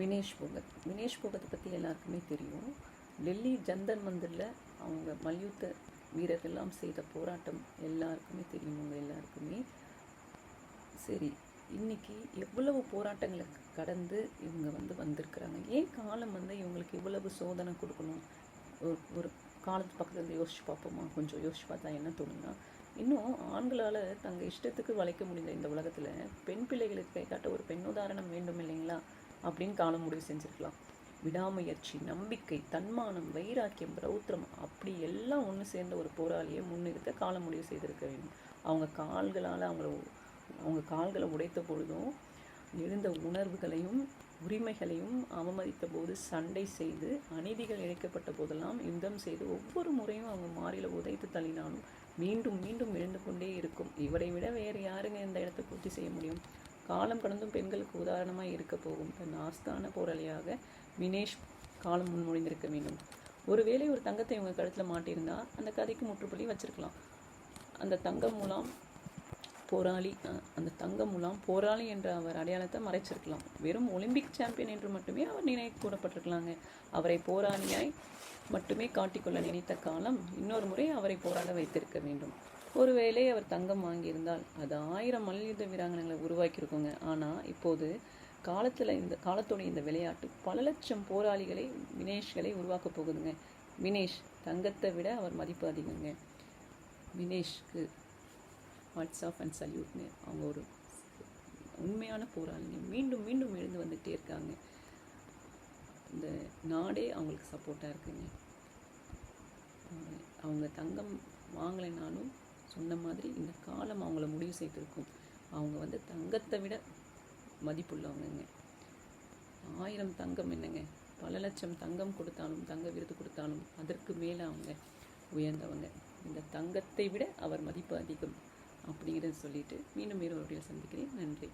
வினேஷ் போகத் வினேஷ் போகத்தை பற்றி எல்லாருக்குமே தெரியும். டெல்லி ஜந்தர் மந்திரில் அவங்க மல்யுத்த வீரர்கள்லாம் செய்த போராட்டம் எல்லாருக்குமே தெரியும் அவங்க எல்லாருக்குமே? சரி இன்னைக்கு எவ்வளவு போராட்டங்களை கடந்து இவங்க வந்து வந்திருக்கிறாங்க? ஏன் காலம் வந்து இவங்களுக்கு இவ்வளவு சோதனை கொடுக்கணும்? ஒரு ஒரு காலத்து பக்கத்தில் இருந்து யோசிச்சு பார்ப்போமா? கொஞ்சம் யோசிச்சு பார்த்தா என்ன தோணுன்னா இன்னும் ஆண்களால் தங்கள் இஷ்டத்துக்கு வளைக்க முடிந்த இந்த உலகத்தில். பெண் பிள்ளைகளுக்கு கை காட்ட ஒரு பெண் உதாரணம் வேண்டும் இல்லைங்களா? அப்படின்னு காலம் முடிவு செஞ்சுருக்கலாம். விடாமுயற்சி நம்பிக்கை தன்மானம் வைராக்கியம் ரௌத்திரம் அப்படி எல்லாம் ஒன்று சேர்ந்த ஒரு போராளியை முன்னிறுத்த கால முடிவு செய்திருக்க வேண்டும். அவங்க கால்களால் அவங்கள அவங்க கால்களை உடைத்த பொழுதும் எழுந்த உணர்வுகளையும் உரிமைகளையும் அவமதித்த போது சண்டை செய்து அநீதிகள் இழைக்கப்பட்ட போதெல்லாம் யுத்தம் செய்து ஒவ்வொரு முறையும் அவங்க மாறில உதைத்து தள்ளினாலும் மீண்டும் மீண்டும் எழுந்து கொண்டே இருக்கும். இவரை விட வேறு யாருங்க இந்த இடத்தை பூர்த்தி செய்ய முடியும்? காலம் கடந்தும் பெண்களுக்கு உதாரணமாக இருக்க போகும். தன் ஆஸ்தான போராளியாக வினேஷ் காலம் முன்மொழிந்திருக்க வேண்டும். ஒருவேளை ஒரு தங்கத்தை இவங்க கழுத்தில் மாட்டியிருந்தா அந்த கதைக்கு முற்றுப்புள்ளி வச்சிருக்கலாம். அந்த தங்கம் மூலம் போராளி அந்த தங்கம் மூலம் போராளி என்ற அவர் அடையாளத்தை மறைச்சிருக்கலாம். வெறும் ஒலிம்பிக் சாம்பியன் என்று மட்டுமே அவர் நினைவு கூறப்பட்டிருக்கலாங்க. அவரை போராளியாய் மட்டுமே காட்டிக்கொள்ள நினைத்த காலம் இன்னொரு முறை அவரை போராட வைத்திருக்க வேண்டும். ஒருவேளை அவர் தங்கம் வாங்கியிருந்தால் அது ஆயிரம் மல்யுத்த வீராங்கனைகளை உருவாக்கியிருக்குங்க. ஆனால் இப்போது காலத்தில் இந்த காலத்துடைய இந்த விளையாட்டு பல லட்சம் போராளிகளை வினேஷ்களை உருவாக்கப் போகுதுங்க. வினேஷ் தங்கத்தை விட அவர் மதிப்பு அதிகங்க. வினேஷ்க்கு வாட்ஸ் ஆஃப் அண்ட் சல்யூட்னு அவங்க ஒரு உண்மையான போராளிங்க. மீண்டும் மீண்டும் எழுந்து வந்துகிட்டே இருக்காங்க. இந்த நாடே அவங்களுக்கு சப்போர்ட்டாக இருக்குங்க. அவங்க தங்கம் வாங்கலைனாலும் சொன்ன மாதிரி இந்த காலம் அவங்கள முடிவு செய்திருக்கும். அவங்க வந்து தங்கத்தை விட மதிப்புள்ளவங்கங்க. ஆயிரம் தங்கம் என்னங்க? பல லட்சம் தங்கம் கொடுத்தாலும் தங்க விருது கொடுத்தாலும் அதற்கு மேலே அவங்க உயர்ந்தவங்க. இந்த தங்கத்தை விட அவர் மதிப்பு அதிகம் அப்படிங்கிறத சொல்லிட்டு மீண்டும் வேறு அவர்களை சந்திக்கிறேன். நன்றி.